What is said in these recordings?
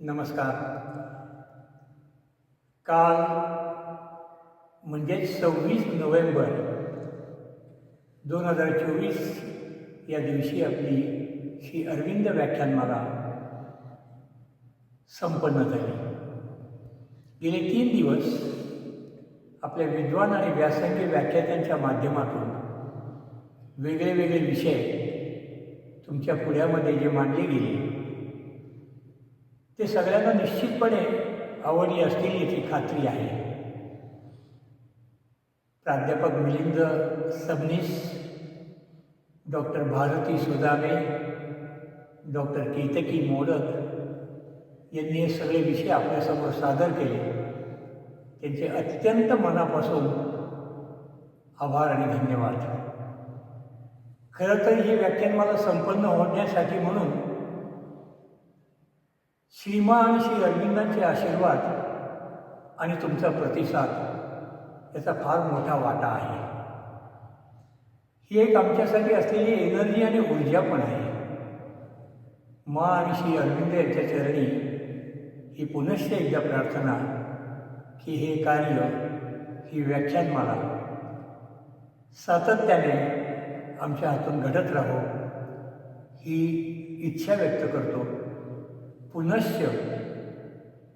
नमस्कार. काल म्हणजेच सव्वीस नोव्हेंबर दोन हजार चोवीस या दिवशी आपली श्री अरविंद व्याख्यानमाला संपन्न झाली. गेले तीन दिवस आपल्या विद्वान आणि व्यासंगी व्याख्यात्यांच्या माध्यमातून वेगळे वेगळे विषय तुमच्या पुढ्यामध्ये जे मांडले गेले ते सगळ्यांना निश्चितपणे आवडली असतील याची खात्री आहे. प्राध्यापक मिलिंद सबनीस डॉक्टर भारती सुदामे डॉक्टर केतकी मोडक यांनी हे सगळे विषय आपल्यासमोर सादर केले. त्यांचे अत्यंत मनापासून आभार आणि धन्यवाद. खरं तर ही व्याख्यानमाला संपन्न होण्यासाठी म्हणून श्रीमा आणि श्री अरविंदांचे आशीर्वाद आणि तुमचा प्रतिसाद याचा फार मोठा वाटा आहे. ही एक आमच्यासाठी असलेली एनर्जी आणि ऊर्जा पण आहे. मा आणि श्री अरविंद यांच्या चरणी ही पुनश्च एकदा प्रार्थना की हे कार्य ही व्याख्यानमाला सातत्याने आमच्या हातून घडत राहो ही इच्छा व्यक्त करतो. पुनश्च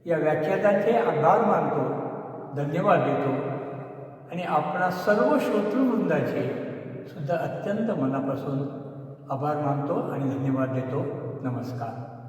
या व्याख्याताचे आभार मानतो धन्यवाद देतो आणि आपणा सर्व श्रोतृवृंदाचे सुद्धा अत्यंत मनापासून आभार मानतो आणि धन्यवाद देतो. नमस्कार.